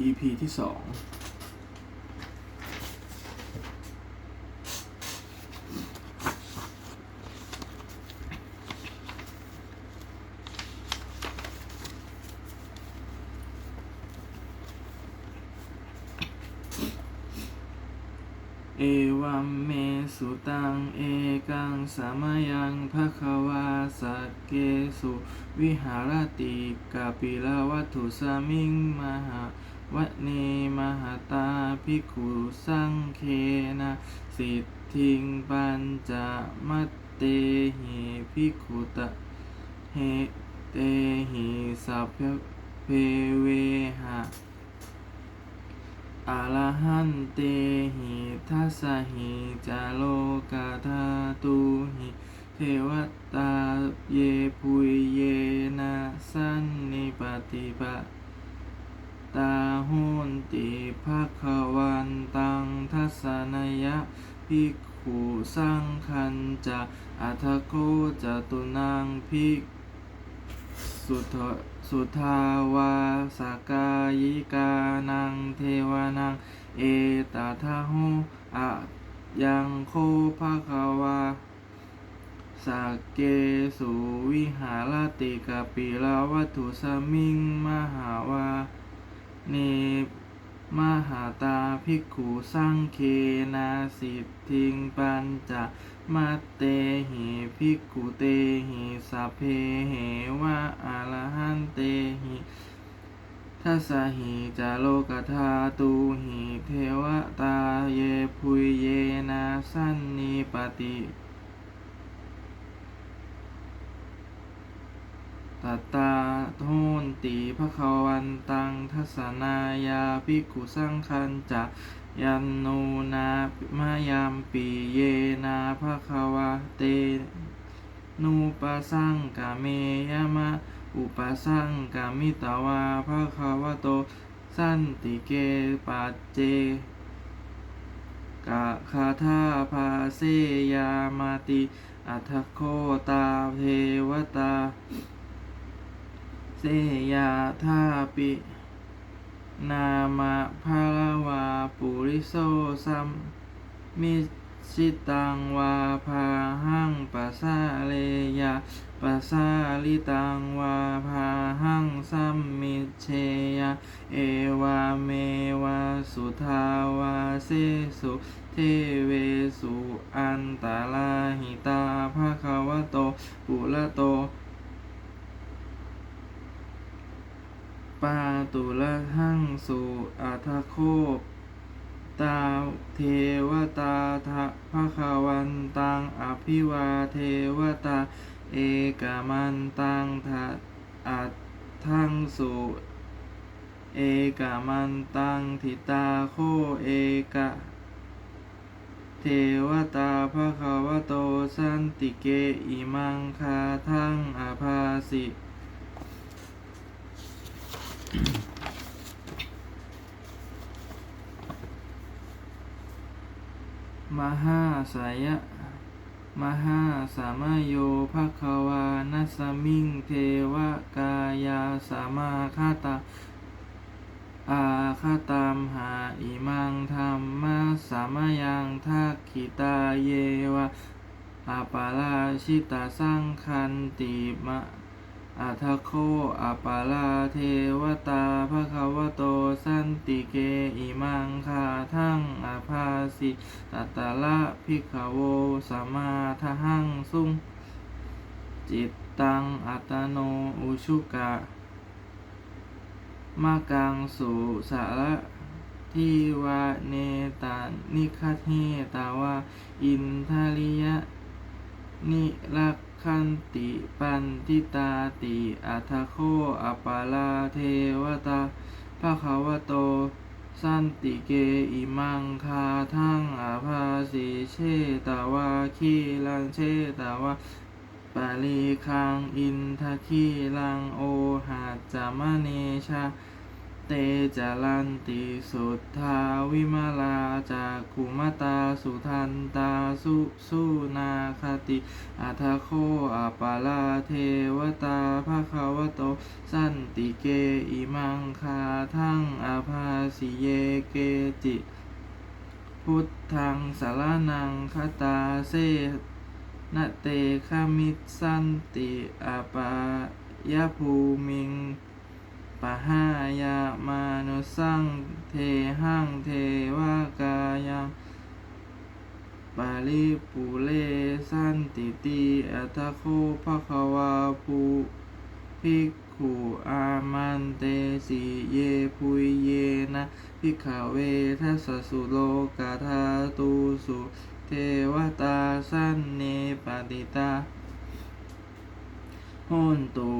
EP ที่สองเอวัมเมสุตัง เอกังสามยังภะคะวาสักเกสุ วิหารติกาปิลาวัตถุสามิงมหา วะเนมหาตาภิกขุสังเคนะสิทธิงปัญจมัตเตหิภิกขุตะเหเตหิสัพเพเวหะอะรหันเตหิทัสสะหิจาโลกาธาตุหิเทวตาเยปุยเยนะสันนิปติปะ ตาหุนติภะควันตังทัสสะนยะภิกขุสังคันจะอัทโกจะตุนังภิกสุทธสุทาวาสกายิกานังเทวานัง เอตทาหุอะยังโคภะควาสักเกสุวิหารติกาปิลาวัตุสมิงมหาวา เนมหาตาภิกขุสังเคนาสิทธิงปัญจมัตเตหิภิกขุเตหิสัพเพเหวะอะระหันเตหิทัสหิจาโลกธาตุหิเทวตาเยพุยเยนะสันนิปติ ตัตตาโทนติภะคะวันตังทัสนายาภิกขุสังคันจะยันโนนามายัมปีเยนาภะคะวะเตนูปสังกาเมยมะอุปสังกามิตาวาภะคะวะโต สันติเกปัจเจกะคาธาภาเสยามาติอัทโคตาเทวตา เสยาธาปิ นามะภาลวาปุริโสสัมมิชิตังวาพาหังปัสสาเลยาปัสสาลิตังวาพาหังสัมมิเชยาเอวาเมวาสุทาวาเสสุเทเวสุอันตาลาหิตาภะคะวะโตปุระโต ปาตุละหังสุอัทโคตาเทวตาทะภะคะวันตังอภิวาเทวตา เอกามันตังทะอัตทังสุเอกามันตังทิตาโคเอกะเทวตาภะคะวะโตสันติเกอิมังคาทังอาภาสิ มหาสายะมหาสามโยภะคะวานัสสมิงเทวกายาสามาคาตาอาคาตามหาอิมังธรรมะสามยังทักขิตาเยวะอาปาราชิตาสังคันติมะ อัทโคอาปาราเทวตาภะคะวะโต สันติเกอิมังคาทังอาภาสิตัตตะละภิกโวสัมมาทหังสุงจิตตังอัตโนอุชุกะมากังสุสาระทิวะเนตานิคัตเฮตาวาอินทาริยะนิรัก ขันติปันติตาติอัทโคอปาลาเทวตาภะคะวโต สันติเกอิมังคาทังอาภาสิเชตาวาคีลังเชตาวาปาลีคังอินทคีลังโอหาจามเนชา เตจารันติสุทธาวิมาลาจากขุมตาสุทันตาสุสุนาคติอัทโคอาปาลาเทวตาภะคะวโต สันติเกอิมังคาทั้งอาภาสิเยเกจิ พุทธังสารนังคตาเซนเตคามิสันติอาปายาภูมิง ปหายามานุสังเทหังเทวากายังปาลิปุเลสันติติอัตโคภะคะวาภูภิกขุอามันเตสีเยปุยเยนะภิกขเวทัสสะสุโลกาธาตุสุเทวตาสันเนปติตาโหนตุ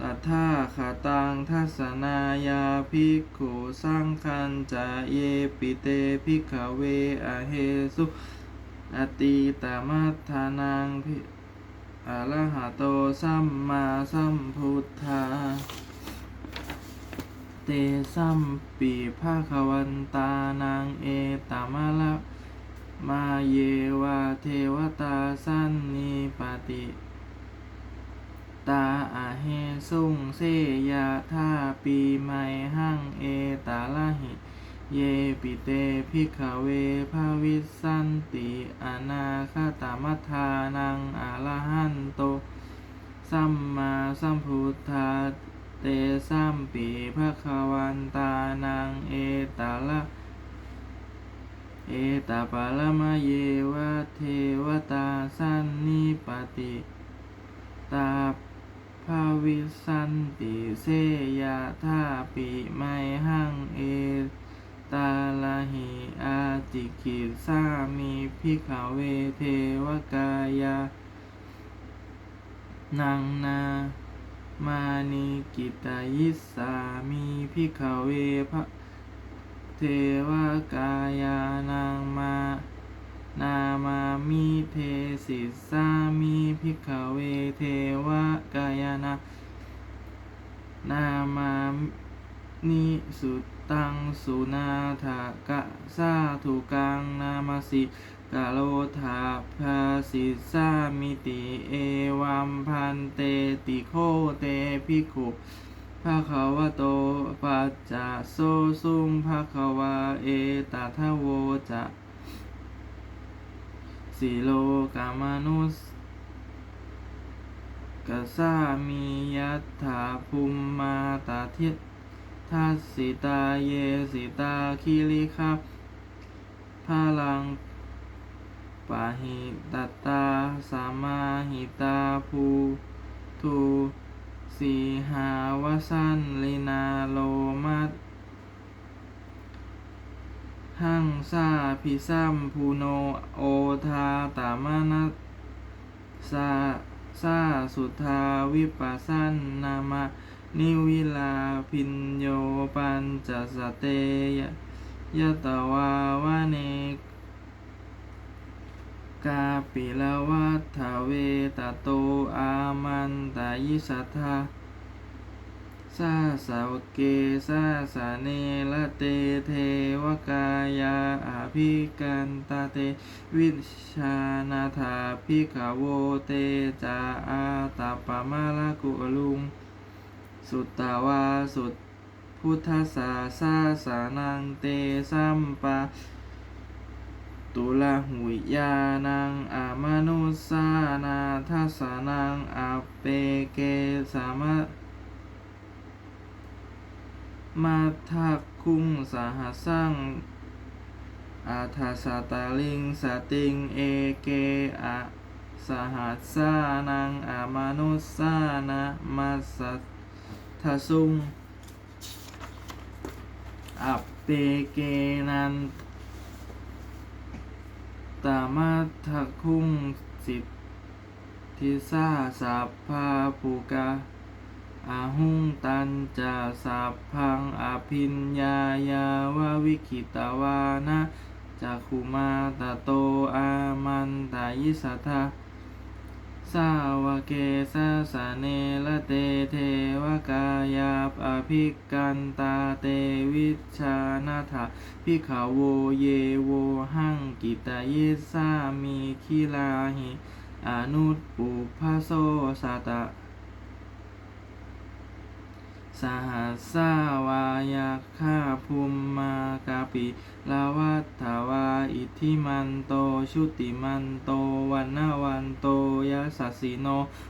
ตัทธาขาตังทัสนายาภิกขุสังคันจะเยปิเตภิกขเวอเฮสุอติตามัทธานังภิอะรหะโตสัมมาสัมพุทธา เตสัมปีภาควันตานังเอตามะละมาเยวาเทวตาสันนิปติ ตาอาเฮสุงเซยะธาปีไมหังเอตาลาหิเยปิเตภิกเวภาวิสันติอนาคตามัทานังอาลหันโต สัมมาสัมพุทธาเตสัมปีภะคะวันตานังเอตาละเอตาปาลมะเยวะเทวตาสันนิปติตา ภาวิสันติเสยะธาปิไมหังเอตาลาหิอาจิกิสามีพิขเวเทวกายานังนามานิกิตายิสามีพิขเวพระเทวกายานังมา นามามิเทสิสามีพิขเวเทวกายนา นามานิสุตังสุนาถากะสาธุกังนามาสิกาโลธาภาสิสามิติเอวัมพันเตติโคเตภิกุภะคะวะโตปัจจาโซซุงภะคะวาเอตทะโวจะ สิโลกามนุสกัสามียัตถาภูมมาตาเททัสสิตาเยสิตาคิริครับพาลังปาหิตตาสามาหิตาภูทูสีหาวสันลินาโลมัต หังซาพิซัมภูโนโอทาตามนัสสาซาสุทาวิปัสสันนามะนิวิลาพินโยปัญจสเตยะยะตวาวะเนกาปิลวัฏเวตโตอามันตายิสัทธา สาสาวเกสาสาเนละเตเทวกายาอาภิกันตาเต วิชานาถาพิกาโวเตจาอาตาปามาลากุลุง สุตตาวาสุตพุทธสาสาสานังเตสัมปะตุลาหุยยานังอามนุสานาทัสสานังอาเปเกสามะ มาทักคุงสาหสังอาทาสาตาลิงสาติงเอเกอะสหัสสานังอามานุสานะมัสสัททสุงอัปเปเกนันตามาทักคุงสิทธิสาสัพพาภูกา อาหุงตันจะสัพพังอภินญายาวาวิคิตาวานะจักขุมาตโตอามันตายิสัทธาสาวเกสาสะเนละเตเทวกายาปอภิกันตาเตวิชานาถาพิขาวโวเยโวหังกิตายิสามีคิลาหิอนุตปุพพโสสตะ สหัสสาวายาคาภูมมากาปิลาวัฏถาวาอิทิมันโต ชุติมันโต วันนาวันโตยัสสสิโน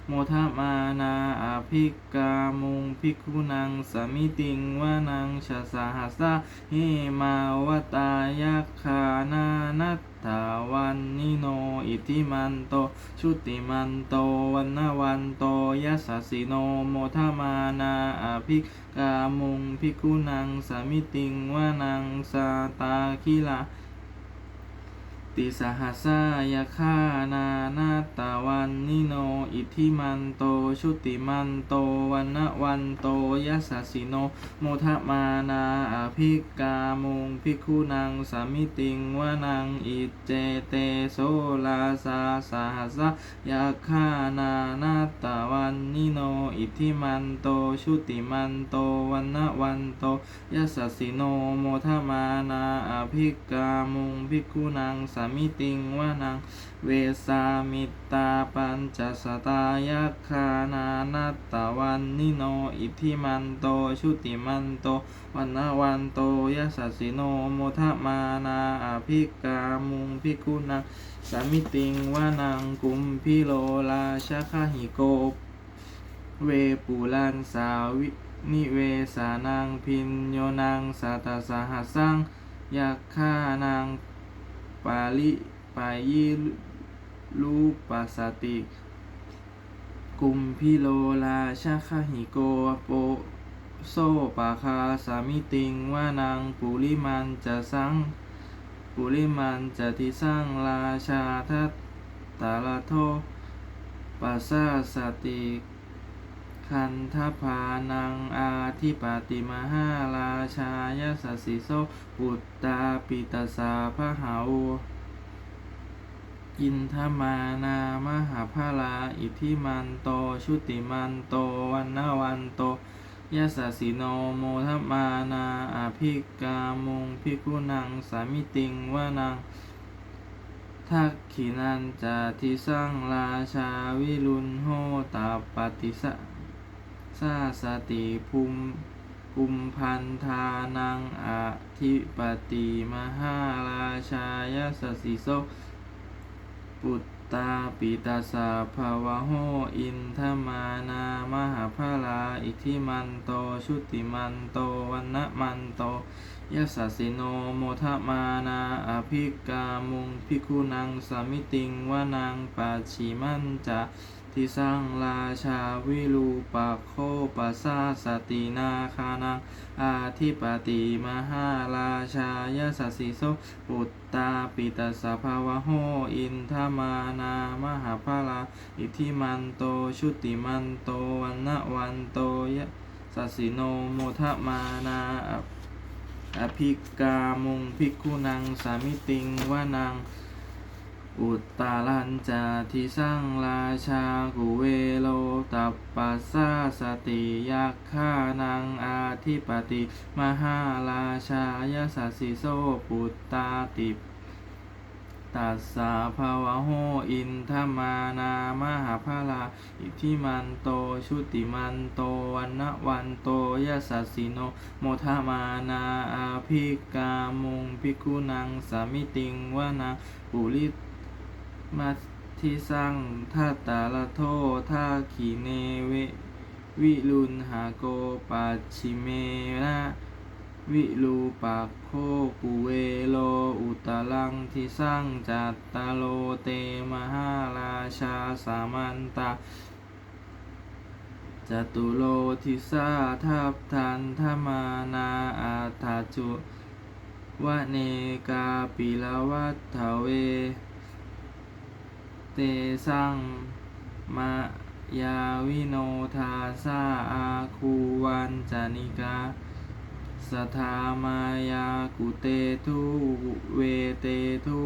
โมทมานาอาภิกามุงภิกขุนังสมิติงวานังชะสหัสสะเฮมาวตายัคานานัตถาวันนิโน อิทิมันโต ชุติมันโต วันนาวันโตยัสสสิโน โมทมานาอาภิกามุงพิกุนังสามิติงวานังสาตาคิลา ติสหัสายาคานานาตาวันนิโน อิทิมันโต ชุติมันโตวันนะวันโตยัสสิโนโมทมานาอภิกามุงภิกุนังสามิติงวานังอิเจเตโสลาสาสหัสสายาคานานาตาวันนิโนอิทิมันโตชุติมันโตวันนะวันโตยัสสิโนโมทมานาอภิกามุงภิกุนังสาามิติงวานัง เวสามิตาปัญจสตายัคานานัตตวันนิโน อิทิมันโต ชุติมันโต วันนวันโตยัสสสิโนโมทมานาอภิกามุงภิกขุนังสามิติงวานังกุมพิโลลาชคหิโก เวปุลันสาวินิเวสานังพินโยนังสัตสหัสสังยักขานัง ปาลิปายิลูปัสติกุมพิโลลาชาคหิโกโปโซปาคาสามิติงวานังปุริมันจะสังปุริมันจะทิสังราชาทัตตาลโทปัสสาสติ คันทพานังอาทิปติมหาราชายสสิโสปุตตาปิตสาพะหาวอินทมานามหาภาลาอิทิมันโตชุติมันโตวันนาวันโตยัสสิโนโมทมานาอาภิกามุงภิกุนังสามิติงวานังทักขินันจาทิสังราชาวิรุณโหตาปฏิสะ สาสติภูมิกุมพันธานังอาทิปติมหาราชายสสิโสปุตตาปิตาสาภาวะโหอินทมานามหาภาลาอิทิมันโตชุติมันโตวันนะมันโตยสสิโนโมทมานาอภิกามุงภิกขุนังสามิติงวานังปัจฉิมันจะ ทิสังราชาวิรูปโคปัสสาสตินาคานังอาทิปติมหาราชายสสิโสปุตตาปิตสภาวะโหอินทมานามหาภาลาอิทิมันโตชุติมันโตวันนวันโตยสัสสิโนโมทมานาอภิกามุงภิกขุนังสามิติงวานัง อุตตาลันจาทิสังราชากุเวโลตัปปัสสาสติยักขานังอาทิปติมหาราชายสัสสิโสปุตตาติตัสสาภาวะโหอินทมานามหาภาลาอิทิมันโตชุติมันโตวันนวันโตยัสสสิโนโมทมานาอาภิกามุงภิกขุนังสามิติงวานังปุริ มัตทิสังทัตตาลโททาขีเนเววิรุณหาโกปัจฉิเมนะวิรูปักโคกุเวโลอุตลังทิสังจัตตาโลเตมหาราชาสามันตาจตุโลทิสาทัพทันธมานาอาถาจุวะเนกาปิลวัตถเว เตสังมายาวิโนทาซาอาคูวันจานิกาสทามายากุเตทุเวเตทุ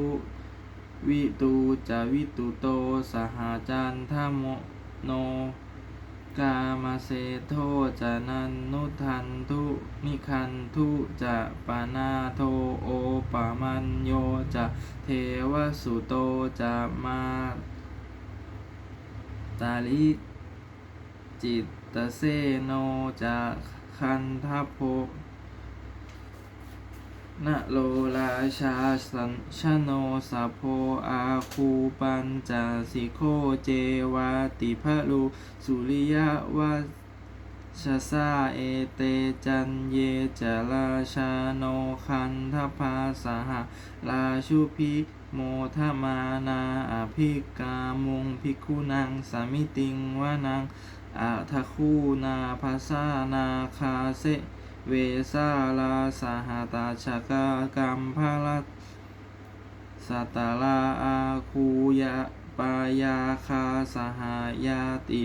วิตูจะวิตุโตสหจันทโมโน กามเสโทจะนันนุทันทุนิคันทุจะปานาโทโอปามัญโยจะเทวสุโตจะมาตาลิจิตเสโนจะคันทโพ นะโลราชาสัญชโนสัพโพอาคูปัญจสิโคเจวาติพะลูสุริยวัชสาเอเตจันเยจราชาโนคันทพาสหราชุพิโมทมานาอภิกามุงภิกุนังสามิติงวานังอาทคูนาภาษานาคาเส เวสาลาสหตาชกากรรมพาลัสสัตตาลาอาคูยะปายาคาสหายาติ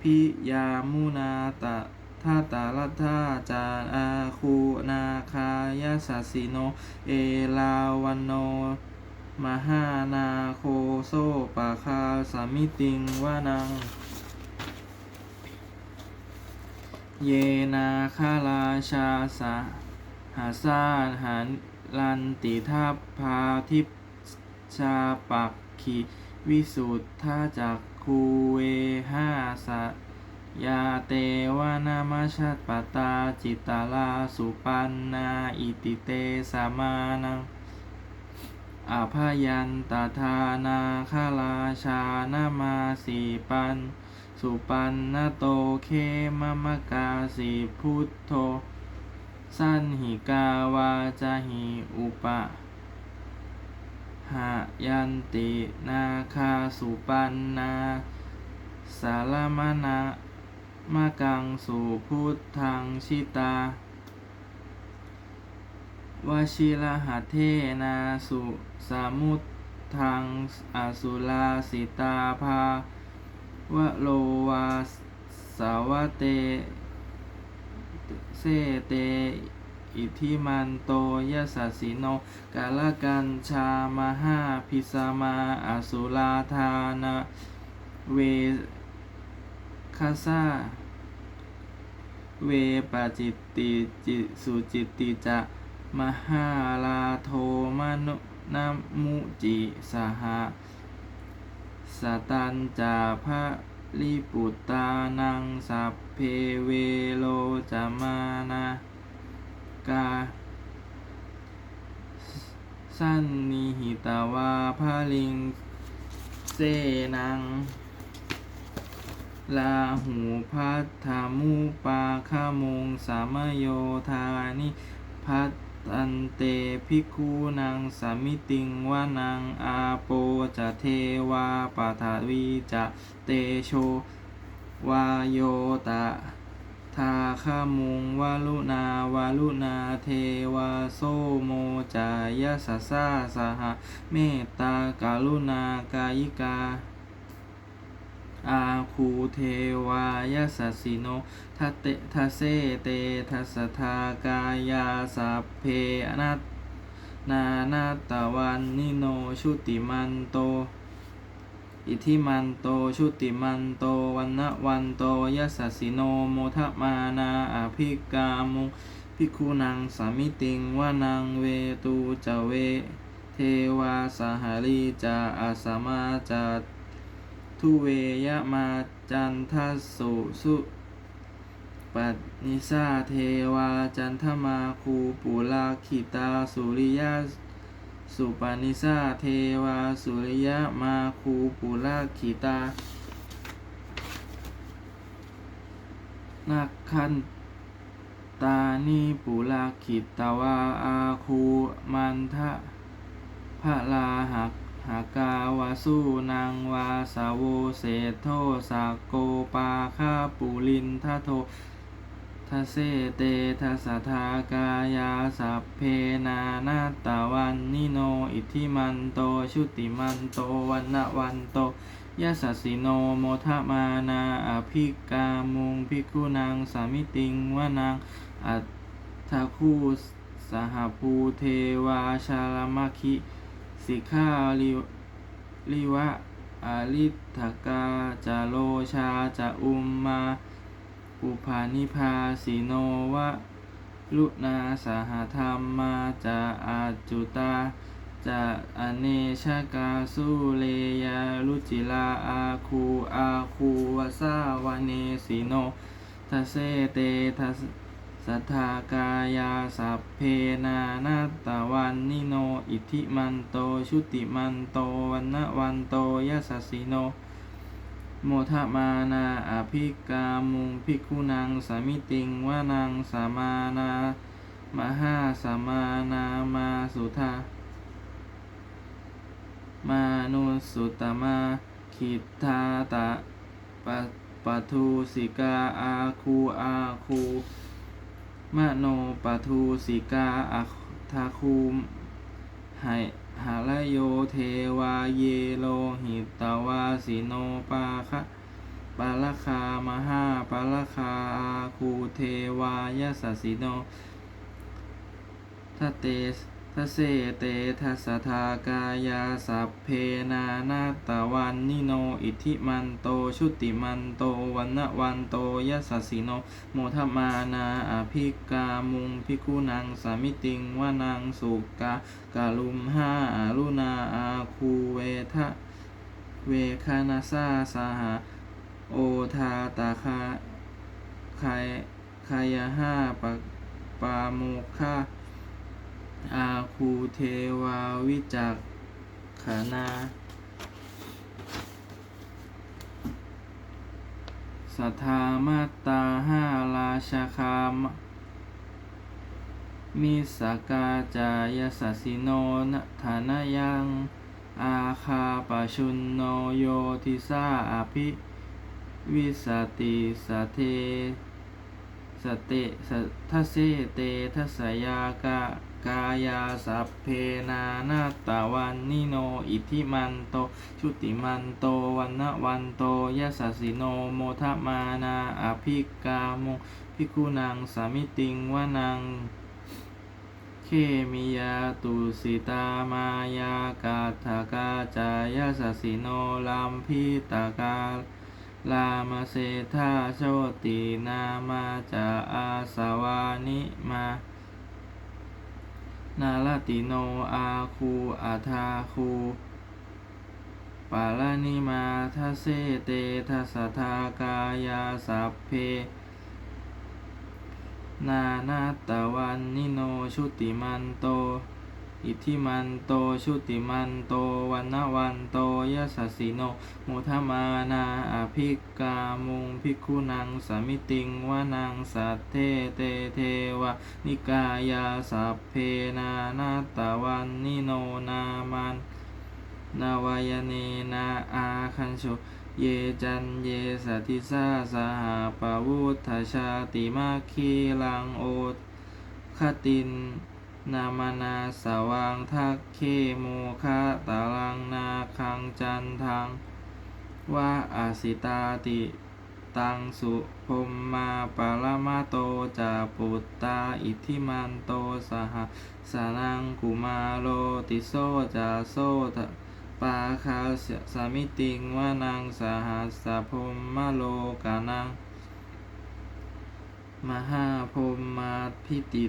พิยามุนาตะทาตาลัทธาจาอาคูนาคายาสสิโน เอลาวันโน มหานาโคโซปะคาสามิติงวานัง เยนาคาราชาสาหาซาหันลันติทัพพาทิชาปักขีวิสุทธาจักคูเวห้าสยาเตวานามาชัตปตาจิตตาลาสุปันนาอิติเตสามานังอาพยันตทานาคาราชานามาสีปัน สุปันนโตเคมมะกาสีพุทโธ สันหิกาวาจาหิอุปะหายันตินาคาสุปันนาสารมณะมะกังสุพุทธังชิตาวชิรหเทนาสุสามุตทังอสุลาสิตาภา วโลวาสาวเต เซเต อิทิมันโตยสสสิโน กาลกันชามหาพิสมาอสุลาธานาเวคาซาเวปาจิตติจิสุจิตติจะมหาลาโทมนุนามุจิสหะ สตันจาภะลิปุตตานังสัพเพเวโลจามานากา สันนิหิตาวาภาลิงเสนัง ลาหูพัทธามุปาคามงสามโยธานิพัต ตันเตภิกขุนังสามิติงวานังอาโปจะเทวาปะทาวีจะเตโชวาโยตะทาคามุงวาลุนาวาลุนาเทวาโซโมจายาสสาสหเมตตากาลุนากายิกา อาคูเทวายาสสสิโนทัเตทัเซเตทัสทากายาสัพเพอนัตนานาตะวันนิโนชุติมันโต อิทิมันโตชุติมันโตวันนะวันโตยัสสิโนโมทะมานาอภิกามุภิกขุนังสามิติงวานังเวตูจเว เทวาสหารีจะอาสมาจะ ทุเวยะมาจันทัสสุสุปันิสาเทวาจันทมาคูปุลาขิตาสุริยาสุปานิสาเทวาสุริยะมาคูปุลาขิตานักขันตานิปุลาขิตาวาอาคูมันทะพระลาหัก หากาวาสุนังวาสาวโวเศธโทสากโกปาคาปุลินทะโททัสเซเตทัสทากายาสัพเพนานาตาวันนิโนอิทิมันโตชุติมันโตวันนวันโตยะสัสิโนโมทมานาอภิกามุงภิกุนังสามิติงวานังอัตถคูสหภูเทวาชาลมคิ สิกขาลิลิวะอาลิทกาจะโลชาจะอุมมาอุปานิพาสิโนวะลุนาสหธรรมมาจะอาจุตาจะอเนชกาสุเลยาลุจิลาอาคูอาคูวสาวเนสิโนทัสเซเตทัส สัทธากายาสัพเพนานาตะวันนิโน อิทิมันโต ชุติมันโตวันนะวันโตยสสสิโน โมทมานาอภิกามุงภิกุนังสามิติงวานังสามานามหาสามานามาสุธามานุสุตมาคิทธาตะปะปะทุสิกาอาคูอาคู มโนปะทูสิกาอัทาคูไหหาลโยเทวาเยโลหิตวาสิโนปาคะปาลคามหาปาลคาอาคูเทวายสสิโนทัตเต ทัสเสเตทัสทากายาสัพเพนานาตะวันนิโน อิทิมันโต ชุติมันโตวันนวันโตยัสสิโน โมทมานาอภิกามุงพิกุนังสามิติงวานังสุกากาลุมห้าอารุณาอาคูเวทะเวคานาซาสาหาโอทาตาคาคายคายาห้าปะปาโมคา อาคูเทวาวิจักขานา สัทธามาตาห้าราชาคามมิสกาจายสัสิโนนะฐานายัง อาคาปชุนโนโยทิสาอภิวิสติสเทสเตสทัเสเตทัสสยากะ กายาสัพเพนานาตะวันนิโน อิทิมันโต ชุติมันโตวันนวันโตยสสสิโนโมทมานาอภิกาโมภิกุนังสามิติงวานัง เคมิยาตุสิตามายากาถากาจายสสสิโนลัมพิตากาลามาเซธาโชตินามาจาอาสวานิมา นาลติโน อาคูอาทาคูปาลานิมาทัเซเตทัสทากายาสัพเพ นานาตะวันนิโนชุติมันโต อิทธิมันโตชุติมันโตวันนวันโตยัสสสสิโนโมทมานาอภิกามุงภิกขุนังสมิติงวานังสัทเทเตเทวะนิกายาสัพเพนานาตะวันนิโนนามันนาวายเนนาอาคันโชเยจันเยสัทธิสาสหาปวุฒชาติมาคีลังโอคติน นามนาสวังทักเคโมคะตาลังนาคังจันทังว่าอาสิตาติ ตังสุพมมาปารมาโตจาปุตตาอิทิมันโตสหสานังกุมาโลติโซจาโซทะปาคาสามิติงวานังสหัสสะพมมาโลกานัง มหาพรหมาพิติ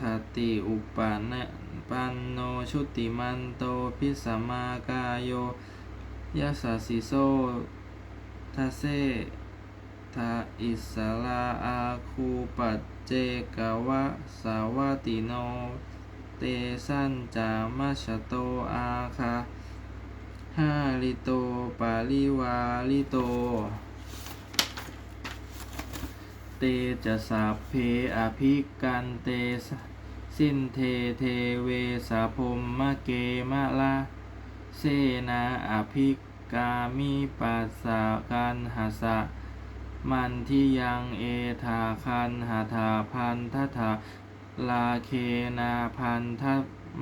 ทติอุปาเนปันโนชุติมันโตพิสัมมากายโยยัสสิโซทาเซทาอิสลาอาคูปัจเจกวะสาวัติโน เตสันจามัชโตอาคาห้าลิโตปาลิวาลิโต เตจะสัพเพอภิกันเตสสินเทเทเวสาพมมะเกมะละเสนาอภิกามิปัสสะกันหาสะมันที่ยังเอธาคันหาธาพันทธาลาเคนาพันท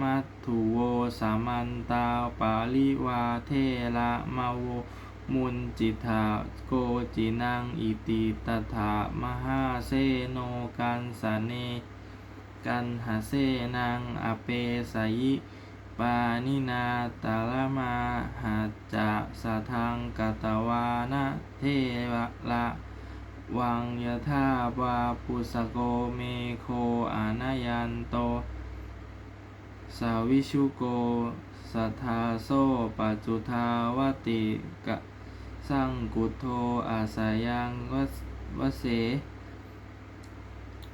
มัตถุโวสามันตาปาลิวาเทละมาโว มุนจิตาโกจินังอิติตถามหาเซโนกันสเนกันหาเซนังอเปสยิปานินาตาลมาหัจะสะทังกตวานะเทวะละวังยธาวาปุสโกเมโคอานายันโต สาวิชุโกสัทธาโซปัจจุทาวติกะ สังกุโทอาสายังวสวเส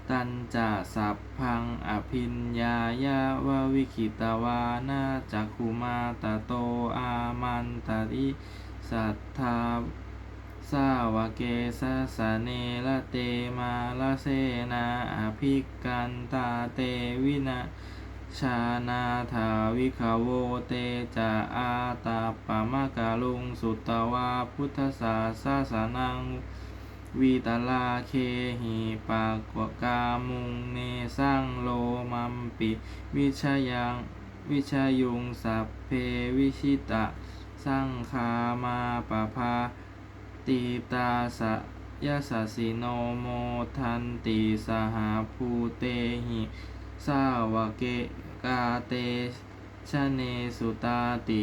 ตันจะสัพพังอภินญายาววิคิตวานาจักขุมาตโตอามันตริสัทธาสาวเกสะสะเนละเตมาละเสนาอภิกันตาเตวินา ชานาถาวิคาโวเตจะอาตาปะมะกาลุงสุตตวาพุทธศาสาสนังวีตาลาเคหิปากวกามุงเนสังโลมัมปิ วิชายังวิชายุงสัพเพวิชิตะสังคามาปะภาติตาสะยะสสิโนโมทันติสหาภูเตหิ สาวกเกกาเตชะเนสุตาติ